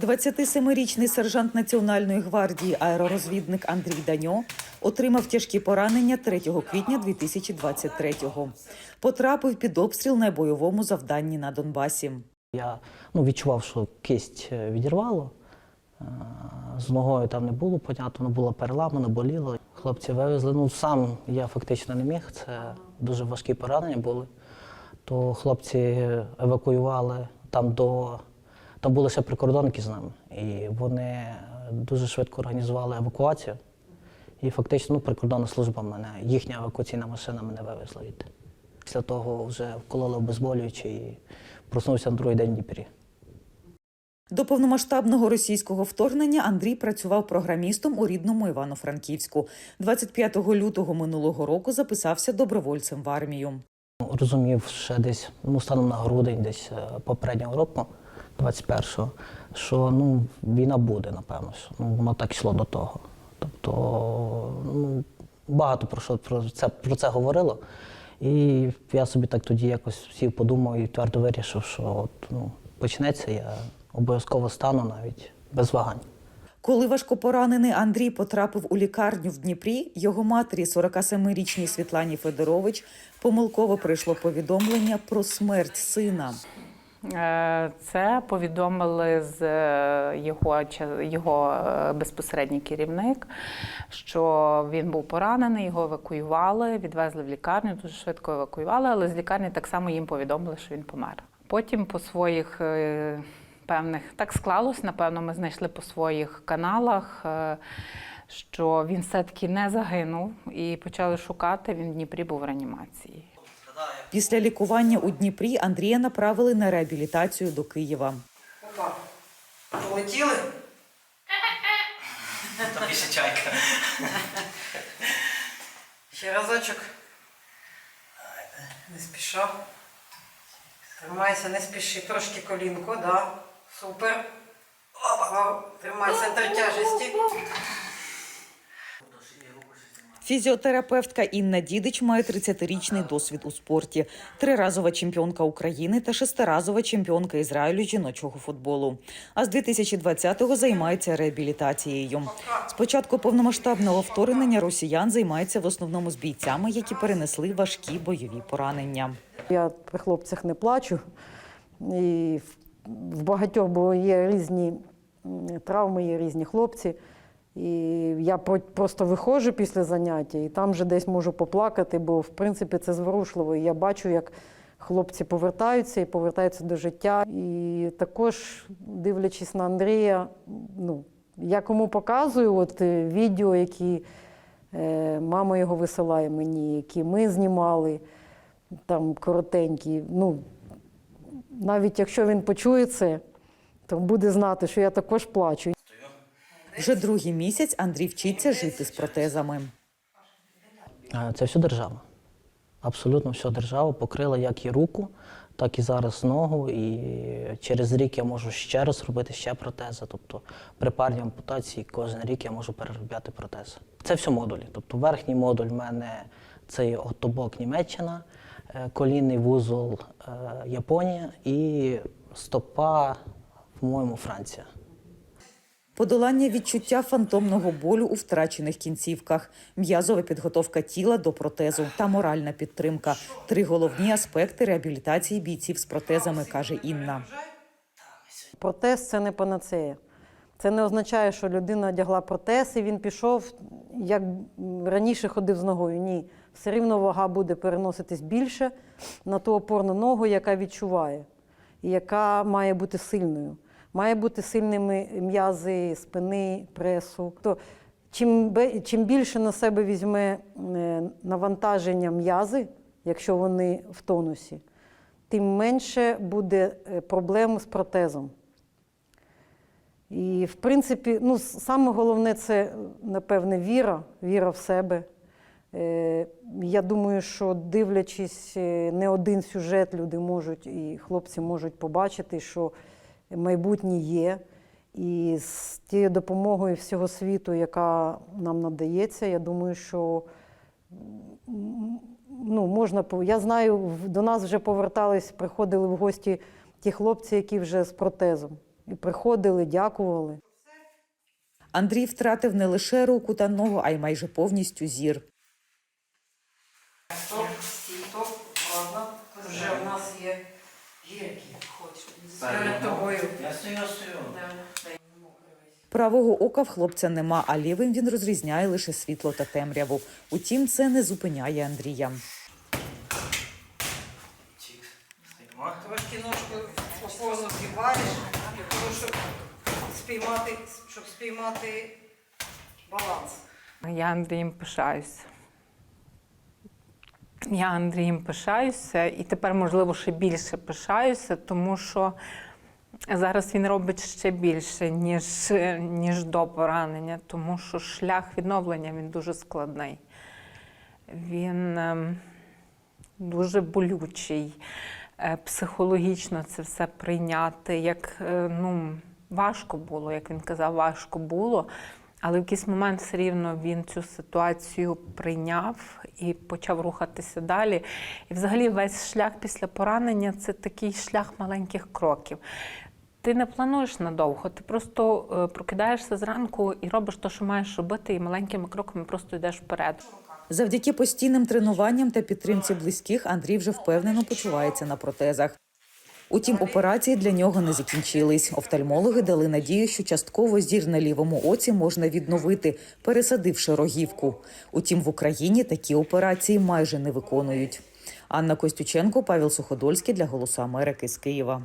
27-річний сержант Національної гвардії аеророзвідник Андрій Даньо отримав тяжкі поранення 3 квітня 2023-го. Потрапив під обстріл на бойовому завданні на Донбасі. Я ну, відчував, що кисть е, відірвало. Е, З ногою там не було, понятно, воно було переламано, боліло. Хлопці вивезли. Ну, сам я фактично не міг, це дуже важкі поранення були. То хлопці евакуювали там до. Там були ще прикордонники з нами. І вони е, дуже швидко організували евакуацію. І фактично ну, прикордонна служба мене, їхня евакуаційна машина мене вивезла від. Після того вже вкололи обезболюючі і проснувся на другий день в Дніпрі. До повномасштабного російського вторгнення Андрій працював програмістом у рідному Івано-Франківську. 25 лютого минулого року записався добровольцем в армію. Ну, Розумів ще десь, ну, станом на грудень, десь е, попереднього року, 21-го, що ну, війна буде, напевно. Що, ну, воно так йшло до того. Тобто, ну, багато про що про це, про це говорило. І я собі так тоді якось сів, подумав і твердо вирішив, що от, ну, почнеться, я обов'язково стану навіть без вагань. Коли важкопоранений Андрій потрапив у лікарню в Дніпрі, його матері, 47-річній Світлані Федорович, помилково прийшло повідомлення про смерть сина. Е, Це повідомили з е, його, його е, безпосередній керівник, що він був поранений, його евакуювали, відвезли в лікарню, дуже швидко евакуювали, але з лікарні так само їм повідомили, що він помер. Потім по своїх певних так склалось, напевно, ми знайшли по своїх каналах. Що він все-таки не загинув і почали шукати. Він в Дніпрі був в реанімації. Після лікування у Дніпрі Андрія направили на реабілітацію до Києва. Опа. Полетіли? Там ще чайка. Ще разочок. Не спіша. Тримайся, не спіши. Трошки колінко, да. Супер. Опа. Тримай центр тяжесті. Фізіотерапевтка Інна Дідич має 30-річний досвід у спорті, триразова чемпіонка України та шестиразова чемпіонка Ізраїлю жіночого футболу. А з 2020-го займається реабілітацією. З початку повномасштабного вторгнення росіян займається в основному з бійцями, які перенесли важкі бойові поранення. Я при хлопцях не плачу. І в багатьох, бо є різні травми, є різні хлопці. І я просто виходжу після заняття і там вже десь можу поплакати, бо в принципі це зворушливо. І я бачу, як хлопці повертаються і повертаються до життя. І також, дивлячись на Андрія, ну, я кому показую от, е, відео, які е, мама його висилає мені, які ми знімали там коротенькі. Ну, навіть якщо він почує це, то буде знати, що я також плачу. Вже другий місяць Андрій вчиться жити з протезами. Це все держава. Абсолютно все держава покрила як і руку, так і зараз ногу. І через рік я можу ще раз робити ще протези. Тобто при парній ампутації кожен рік я можу переробляти протези. Це все модулі. Тобто верхній модуль в мене це отобок Німеччина, е, колінний вузол е, Японія і стопа, по-моєму, Франція. Подолання відчуття фантомного болю у втрачених кінцівках, м'язова підготовка тіла до протезу та моральна підтримка три головні аспекти реабілітації бійців з протезами, каже Інна. Протез це не панацея. Це не означає, що людина одягла протез і він пішов, як раніше ходив з ногою. Ні. Все рівно вага буде переноситись більше на ту опорну ногу, яка відчуває, і яка має бути сильною. Має бути сильними м'язи спини, пресу. То чим, чим більше на себе візьме е, навантаження м'язи, якщо вони в тонусі, тим менше буде е, проблем з протезом. І, в принципі, ну, саме головне це, напевне, віра, віра в себе. Е, Я думаю, що дивлячись не один сюжет, люди можуть і хлопці можуть побачити, що майбутнє є. І з тією допомогою всього світу, яка нам надається, я думаю, що ну, можна Я знаю, до нас вже повертались, приходили в гості ті хлопці, які вже з протезом. і приходили, дякували. Андрій втратив не лише руку та ногу, а й майже повністю зір. Стоп, стоп, ладно. Вже у нас є перед тобою. Я стою, стою. Правого ока в хлопця нема, а лівим він розрізняє лише світло та темряву. Утім, це не зупиняє Андрія. Трошки ножку для того, щоб спіймати, щоб спіймати баланс. Я Андрієм пишаюся. Я Андрієм пишаюся і тепер, можливо, ще більше пишаюся, тому що зараз він робить ще більше, ніж, ніж до поранення, тому що шлях відновлення він дуже складний. Він ем, дуже болючий. Е, Психологічно це все прийняти. Як е, ну, важко було, як він казав, важко було. Але в якийсь момент все рівно він цю ситуацію прийняв і почав рухатися далі. І взагалі весь шлях після поранення це такий шлях маленьких кроків. Ти не плануєш надовго, ти просто е, прокидаєшся зранку і робиш те, що маєш робити, і маленькими кроками просто йдеш вперед. Завдяки постійним тренуванням та підтримці близьких Андрій вже впевнено почувається на протезах. Утім, операції для нього не закінчились. Офтальмологи дали надію, що частково зір на лівому оці можна відновити, пересадивши рогівку. Утім, в Україні такі операції майже не виконують. Анна Костюченко, Павел Суходольський для Голосу Америки з Києва.